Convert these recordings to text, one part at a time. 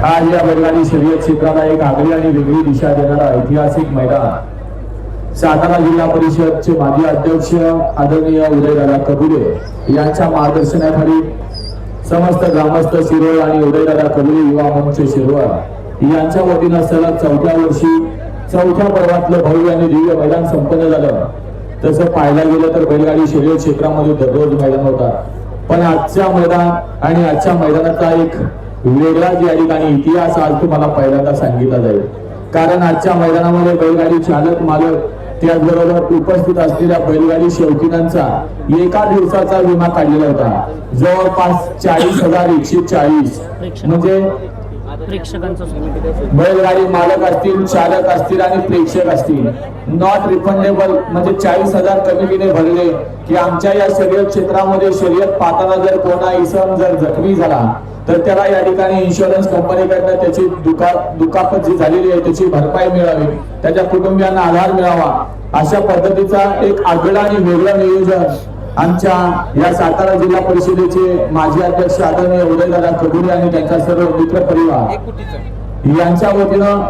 आज या बैलांनी शर्यत क्षेत्राला एक आगळी आणि वेगळी दिशा देणारा ऐतिहासिक मैदान. सातारा जिल्हा परिषदचे माजी अध्यक्ष आदरणीय उदयदादा कबुले यांच्या मार्गदर्शनाखाली समस्त ग्रामस्थ शिरोळ आणि उदयदादा कबुले युवा मंच शिरोळ यांच्या वतीनं सलग चौथ्या वर्षी चौथ्या पर्वातलं भव्य आणि दिव्य मैदान संपन्न झालं. तसं पाहायला गेलं तर बैलगाडी शर्यत क्षेत्रामध्ये दररोज मैदान होतात. पण आजच्या मैदान आणि आजच्या मैदानाचा एक वेगळाच या ठिकाणी इतिहास आज तुम्हाला पहिल्यांदा सांगितला जाईल. कारण आजच्या मैदानामध्ये बैलगाडी चालक मालक त्याचबरोबर उपस्थित असलेल्या बैलगाडी शौकीनांचा एका दिवसाचा विमा काढलेला होता. जवळपास चाळीस हजार एकशे चाळीस. म्हणजे बैलगाडी मालक असतील चालक असतील आणि प्रेक्षक असतील. नॉट रिफंडेबल म्हणजे चाळीस हजार कमिटीने भरले की आमच्या या शर्यत क्षेत्रामध्ये शर्यत पाहताना जर कोणा इसम जर जखमी झाला तर त्याला या ठिकाणी इन्शुरन्स कंपनीकडनं त्याची दुका दुखापत जी झालेली आहे त्याची भरपाई मिळावी. त्याच्या कुटुंबियांना आधार मिळावा. अशा पद्धतीचा एक आगळा आणि वेगळं नियोजन आमच्या या सातारा जिल्हा परिषदेचे माजी अध्यक्ष आदरणीय उदयदादा कबुरे आणि त्यांचा सर्व मित्र परिवार यांच्या वतीनं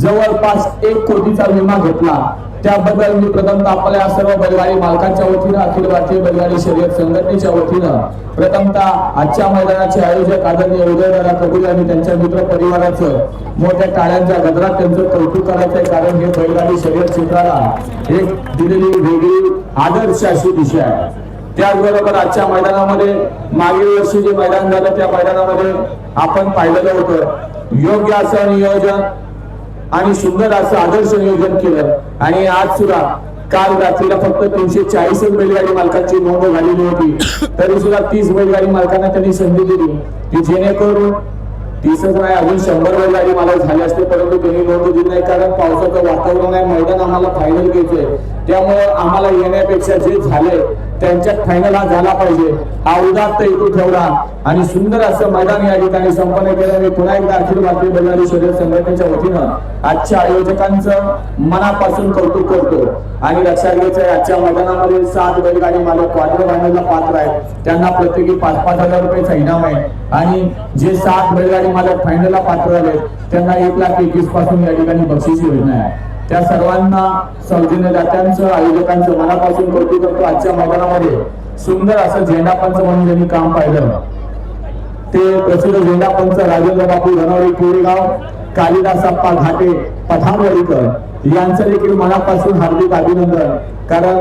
जवळपास एक कोटीचा विमा घेतला. त्याबद्दल मी प्रथमतः आपल्या सर्व बैलगाडी मालकांच्या वतीनं अखिल भारतीय बैलगाडी शर्यत संघटनेच्या वतीनं प्रथमतः आजच्या मैदानाचे आयोजक आदरणीय उदयदादा कबुले आणि त्यांच्या मित्र परिवाराचं मोठ्या टाळ्यांच्या गजरात त्यांचं कौतुक करायचं आहे कारण हे बैलगाडी शर्यत क्षेत्राला एक दिलेली वेगळी आदर्श अशी दिशा आहे. त्याचबरोबर आजच्या मैदानामध्ये मागील वर्षी जे मैदान झालं त्या मैदानामध्ये आपण पाहिलेलं होतं योग्य असं नियोजन आणि सुंदर असं आदर्श नियोजन केलं. आणि आज सुद्धा काल रात्रीला फक्त तीनशे चाळीस बैलगाडी मालकांची नोंद झालेली होती. तरी सुद्धा तीस बैलगाडी मालकांना त्यांनी संधी दिली. की जेणेकरून तीसच नाही अजून शंभर बैलगाडी मालक झाले असते परंतु त्यांनी नोंद दिली नाही. कारण पावसाचं वातावरण आहे मैदान आम्हाला फायनल घ्यायचंय. त्यामुळे आम्हाला येण्यापेक्षा जे झाले त्यांच्यात फायनल हा झाला पाहिजे. हा उदात्त हेतू ठेवला. आणि सुंदर असं मैदान या ठिकाणी संपन्न केलं. मी पुन्हा एकदा अखिल भारतीय बल्लारी शरीर संघटनेच्या वतीनं आजच्या आयोजकांचं मनापासून कौतुक करतो. आणि लक्षात घ्यायचं आहे आजच्या मैदानामध्ये सात बैलगाडी मालक क्वार्टर फायनलला पात्र आहेत. त्यांना प्रत्येकी पाच पाच हजार रुपयाचा इनाम आहे. आणि जे सात बैलगाडी मालक फायनलला पात्र झाले त्यांना एक लाख एकवीसपासून या ठिकाणी बक्षीस योजना आहे. त्या सर्वांना सौजन्यदात्यांचं आयोजकांचं मनापासून कौतुक करतो आजच्या मैदानामध्ये सुंदर असं झेंडा पंच म्हणून त्यांनी काम पाहिलं. ते प्रसिद्ध झेंडा पंच राजेंद्र बापू धनवडी कोरेगाव कालिदासाप्पा घाटे पठाणवडीकर यांचं देखील मनापासून हार्दिक अभिनंदन. कारण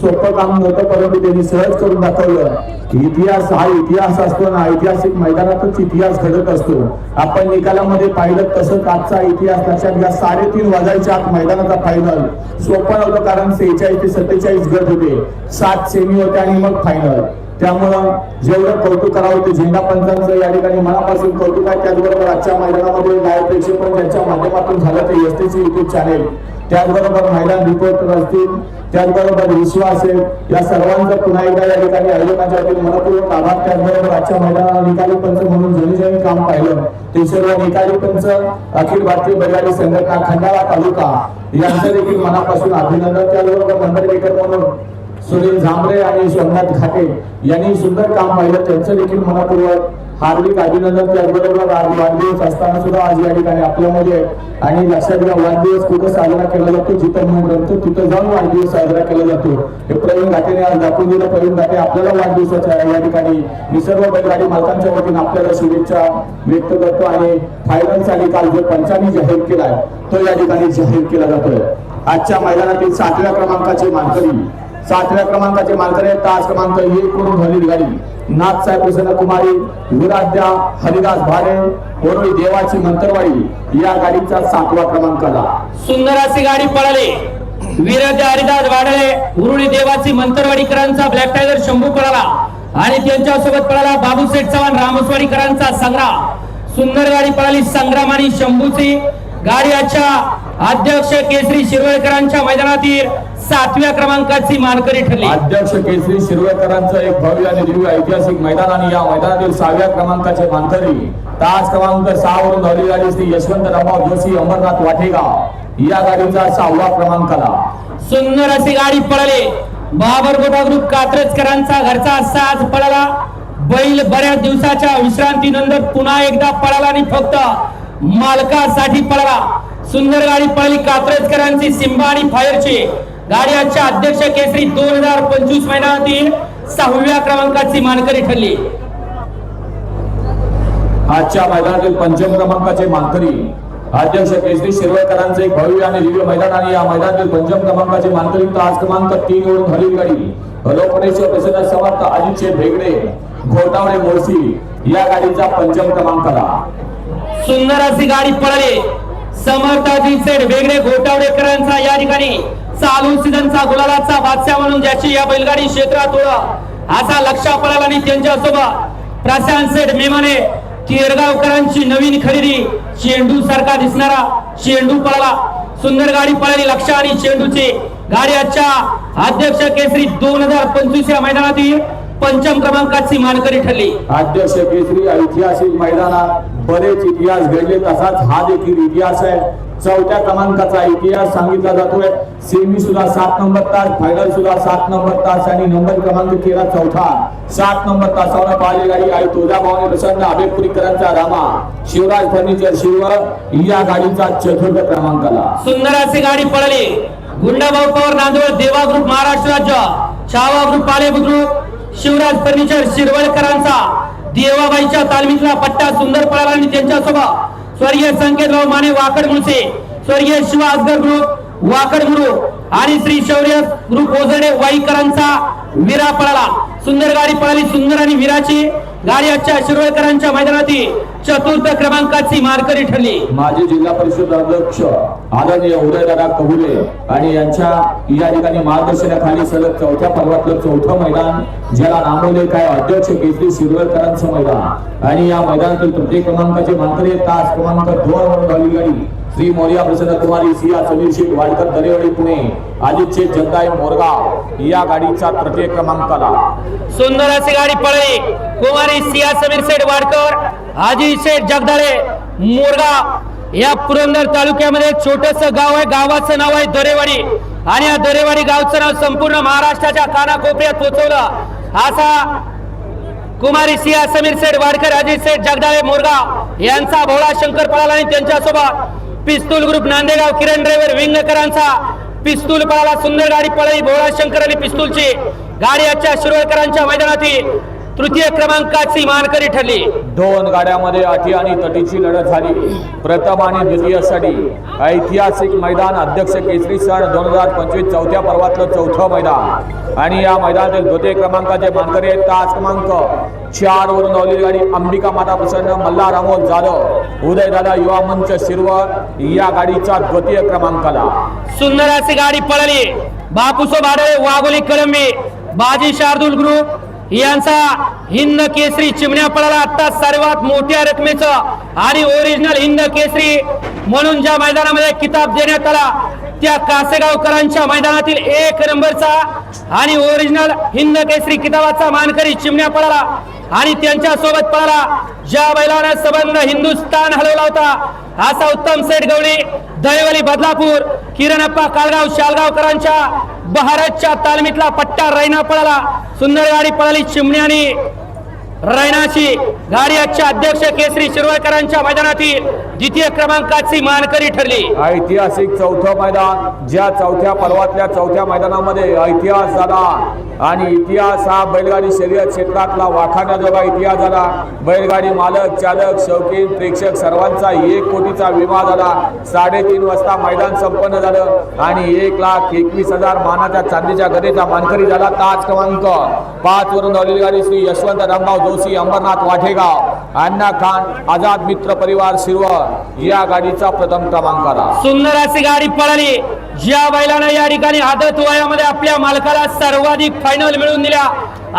सोपं काम नव्हतं परंतु त्यांनी सहज करून दाखवलं. की इतिहास हा इतिहास असतो ना ऐतिहासिक मैदानातच इतिहास घडत असतो. आपण निकालामध्ये पाहिलं तसंच आजचा इतिहास लक्षात घ्या साडेतीन वाजायच्या आत मैदानाचा फायनल सोपं नव्हतं कारण सेहेचाळीस ते सत्तेचाळीस गट होते. सात सेमी होते आणि मग फायनल त्यामुळं जेवढं कौतुक करावं ते झेंडा पंचांचं या ठिकाणी मनापासून कौतुक आहे. त्याचबरोबर आजच्या मैदानामध्ये लाईव्ह प्रेक्षेपण ज्यांच्या माध्यमातून झालं ते एस एसटीसी युट्यूब चॅनेल त्याचबरोबर मैदान रिपोर्टर असतील त्याचबरोबर विश्व असेल या सर्वांचं पुन्हा एकदा या ठिकाणी आयोजकांच्या वतीने मनपूर्वक आभार. त्याचबरोबर आजच्या मैदानाला निकाली पंच म्हणून जणी जणी काम पाहिलं. ते सर्व निकाली पंच अखिल भारतीय बैलगाडी संघटना खंडाळा तालुका यांचं देखील मनापासून अभिनंदन. त्याचबरोबर मंडळीकर म्हणून सुनील झांबरे आणि सोमनाथ घाटे यांनी सुंदर काम पाहिलं. त्यांचं देखील मनापूर्वक हार्दिक अभिनंदन. त्याचबरोबर आज वाढदिवस असताना सुद्धा आज या ठिकाणी आपल्यामध्ये आणि लक्षात घ्या वाढदिवस कुठं साजरा केला जातो? जिथं मन रमतो तिथं जाऊन वाढदिवस साजरा केला जातो. हे प्रवीण घाटेने आज दाखवून दिलं. प्रवीण घाटे आपल्याला वाढदिवसाच्या या ठिकाणी निसर्ग बैलगाडी मालकांच्या वतीने आपल्याला शुभेच्छा व्यक्त करतो. आणि फायनलसाठी काल जो पंचांनी जाहीर केलाय तो या ठिकाणी जाहीर केला जातोय. आजच्या मैदानातील सातव्या क्रमांकाचे मानकरी सातव्या क्रमांकाचे मालकरी आहेत. तास क्रमांक एक करून झालेली गाडी. नाथसाहेब प्रसन्न कुमारी विराध्या हरिदास भारे कोरोळी देवाची मंत्रवाडी या गाडीचा सातवा क्रमांक आला. सुंदर अशी गाडी पळाली. विराध्या हरिदास वाडळे उरुळी देवाची मंत्रवाडीकरांचा ब्लॅक टायगर शंभू पळाला. आणि त्यांच्यासोबत पळाला बाबूसेठ चव्हाण रामस्वाडीकरांचा संग्राम. सुंदर गाडी पळाली संग्राम आणि शंभूची. गाडी आजच्या अध्यक्ष केसरी शिरवळकरांच्या मैदानातील सातव्या क्रमांकाची मानकरी ठरली. अध्यक्ष केसरी शिरवेकरांचं एक भव्य आणि दिव्य ऐतिहासिक मैदान आणि या मैदानातील सहाव्या क्रमांकाचे मानकरी. तास क्रमांक सहा वरून धावली गाडी श्री यशवंत रामभाऊ जोशी अमरनाथ वाठेगाव या गाडीचा सहावा क्रमांक आला. सुंदर अशी गाडी पळाली. बाबर गोटा ग्रुप कात्रजकरांचा घरचा साज पळाला. बैल बऱ्याच दिवसाच्या विश्रांतीनंतर पुन्हा एकदा पळाला आणि फक्त मालकासाठी पळाला सुंदर गाडी पळली कात्रजकरांची सिंबा आणि फायरची. गाडी आजच्या अध्यक्ष केसरी दोन हजार पंचवीस महिन्यातील सहाव्या क्रमांकाची मानकरी ठरली. आजच्या मैदानातील पंचम क्रमांकाचे मानकरी अध्यक्ष केसरी शिरवळकरांचे एक भव्य आणि दिव्य मैदान आणि या मैदानातील पंचम क्रमांकाचे मानकरी तास क्रमांक तीन वरून झालेली गाडी. लोकनेश्वर प्रसिद्ध समर्थ अजितचे भेगडे घोटावडे मोर्शी या गाडीचा पंचम क्रमांकाला. सुंदर अशी गाडी पळाली. समर्थाजी सेठ वेगळे घोटावडेकरांचा या ठिकाणी. चालू सीझनचा गुलालाचा बादशाह म्हणून ज्याची या बैलगाडी क्षेत्रात ओळख. असा लक्षात पळाला आणि त्यांच्यासोबत. प्रशांत सेठ मेमाने केरगावकरांची नवीन खरेदी. चेंडू सारखा दिसणारा चेंडू पळाला. सुंदर गाडी पळाली लक्ष आणि चेंडूची. गाडी आजच्या अध्यक्ष केसरी दोन हजार पंचवीस या मैदानात येईल पंचम क्रमांकाची मानकरी ठरली. अध्यक्ष केसरी ऐतिहासिक मैदानात बरेच इतिहास घडले तसाच हा देखील इतिहास आहे. चौथ्या क्रमांकाचा इतिहास सांगितला जातोय. सेमी सुद्धा सात नंबर तास फायनल सुद्धा सात नंबर तास आणि नंबर क्रमांक केला चौथा. सात नंबर तासावर पाहिली गाडी आई तुळजाभवानी प्रसन्न आबेपुरीकरांचा रामा. शिवराज फर्निचर शिव या गाडीचा चतुर्थ क्रमांकाला सुंदर अशी गाडी पळाली. गुंडाभाऊ पवार नांदवड देवा ग्रुप महाराष्ट्र राज्य. Chhava group Pale group. Shivraj furniture शिरवळकरांचा देवाबाईच्या तालमीतला पट्टा सुंदर पळाला आणि त्यांच्यासोबत स्वर्गीय संकेतराव माने वाकड मुळसे स्वर्गीय शिव असगर ग्रुप वाकड गुरु आणि श्री शौर्य ग्रुप ओझडे वाईकरांचा विरा पळाला. सुंदर गाडी पळाली सुंदर आणि विराची. गाड्याच्या शिरोळकरांच्या मैदानातील चतुर्थ क्रमांकाची मारकरी ठरली. माजी जिल्हा परिषद अध्यक्ष आदरणीय उदयदादा कबुले आणि यांच्या या ठिकाणी मार्गदर्शनाखाली सलग चौथ्या पर्वातलं चौथं मैदान ज्याला नामवले काय अध्यक्ष केसरी शिरवळकरांचं मैदान. आणि या मैदानातील प्रत्येक क्रमांकाचे मानकरी तास क्रमांक दोन वरून गाडी. श्री मौर्या प्रसन्न कुमारी सिया समीर शेख वाडकर दरेवाडी पुणे. अजित शेख जगदाई मोरगाव या गाडीचा तृतीय क्रमांकाला सुंदर अशी गाडी पळली कुमारी सिया समीर शेठ वाडकर आजी शेठ जगदाळे मोरगाव या पुरंदर तालुक्यामध्ये छोटस गाव आहे. गावाचं नाव आहे दरेवाडी. आणि या दरेवाडी गावचं नाव संपूर्ण महाराष्ट्राच्या कानाकोपऱ्यात पोहोचवलं असा कुमारी सिया समीर सेठ वाडकर अजित सेठ जगदाळे मोरगाव यांचा भोळा शंकर पळाला आणि त्यांच्यासोबत पिस्तूल ग्रुप नांदेगाव किरण ड्रायव्हर विंगकरांचा पिस्तूल पळाला सुंदर गाडी पळाली भोळा शंकर आणि पिस्तूलची गाडी आजच्या शिरोळकरांच्या मैदानातील तृतीय क्रमांकाची मानकरी ठरली. दोन गाड्यामध्ये अटी आणि तटीची लढत झाली. प्रथम आणि द्वितीयसाठी ऐतिहासिक मैदान अध्यक्ष केसरी सण दोन हजार पंचवीस चौथ्या पर्वातलं चौथं मैदान. आणि या मैदानातील द्वितीय क्रमांकाचे मानकरी आहेत तास क्रमांक चार वरून धावलेली गाडी अंबिका माता प्रसन्न मल्हार अमोल जाधव. उदयदादा युवा मंच शिरवळ या गाडीचा द्वितीय क्रमांकाला. सुंदर अशी गाडी पळाली. बापूसो भाडळे वाघोली कळंबी. बाजी शार्दूल ग्रुप यांचा हिंद केसरी चिमण्या पळाला आता सर्वात मोठ्या रकमेचं आणि ओरिजिनल हिंद केसरी म्हणून ज्या मैदानामध्ये किताब देण्यात आला त्या कासेगावकरांच्या मैदानातील एक नंबरचा आणि ओरिजिनल हिंद केसरी किताबाचा मानकरी चिमण्या पळाला आणि त्यांच्यासोबत पळाला. ज्या बैलाने संबंध हिंदुस्थान हलवला होता असा उत्तम सेठ गवळी दहिवली बदलापूर किरणप्पा काळगाव शालगावकरांच्या भारतच्या तालमीतला पट्टा रैना पळाला. सुंदर गाडी पळाली चिमण्याने. रैनाची गाडियाच्या अध्यक्ष केसरी शिरवळकरांच्या मैदानातील द्वितीय क्रमांकाची मानकरी ठरली. ऐतिहासिक चौथं मैदान ज्या चौथ्या पर्वातल्या चौथ्या मैदानामध्ये इतिहास झाला आणि इतिहास हा बैलगाडी शर्यत क्षेत्रातला वाखाण्याजोगा इतिहास झाला. बैलगाडी मालक चालक शौकीन प्रेक्षक सर्वांचा एक कोटीचा विमा झाला. साडेतीन वाजता मैदान संपन्न झालं आणि एक लाख एकवीस हजार मानाच्या चांदीच्या गदेचा मानकरी झाला ताज क्रमांक. पाच वरून धावलेली गाडी श्री यशवंत रामभाव पडोसी अंबरनाथ वाठेगाव अण्णा खान आझाद मित्र परिवार शिरवळ या गाडीचा प्रथम क्रमांक आला. सुंदर अशी गाडी पळाली. ज्या बैलानं या ठिकाणी आदत वयामध्ये आपल्या मालकाला सर्वाधिक फायनल मिळवून दिल्या.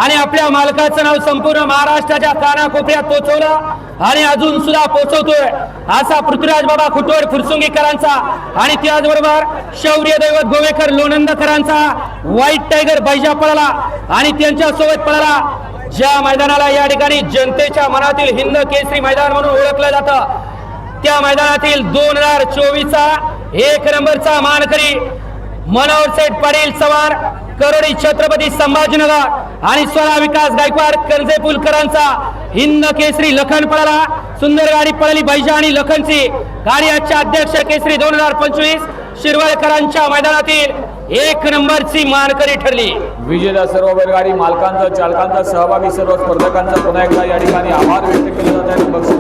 आणि आपल्या मालकाचं नाव संपूर्ण महाराष्ट्राच्या कानाकोपऱ्यात पोहोचवलं आणि अजून सुद्धा पोहोचवतोय असा पृथ्वीराज बाबा खुटोड फुरसुंगीकरांचा आणि त्याचबरोबर शौर्य दैवत गोवेकर लोणंदकरांचा व्हाईट टायगर बैजा पळाला आणि त्यांच्यासोबत पळाला. ज्या मैदानाला या ठिकाणी जनतेच्या मनातील हिंद केसरी मैदान म्हणून ओळखलं जातं त्या मैदानातील दोन हजार चोवीसचा एक नंबरचा मानकरी मनोहर सेठ पाटील चव्हाण करोडी छत्रपती संभाजीनगर आणि स्वरा विकास गायकवाड कर्जे पुलकरांचा हिंद केसरी लखन पळाला. सुंदर गाडी पळाली बैजा आणि लखनची. गाडी आजच्या अध्यक्ष केसरी दोन हजार पंचवीस शिरवळकरांच्या मैदानातील एक नंबरची मानकरी ठरली. विजेता सर्व बैलगाडी मालकांचा चालकांचा सहभागी सर्व स्पर्धकांचा पुन्हा एकदा या ठिकाणी आभार व्यक्त केला जात आहे. बक्षीस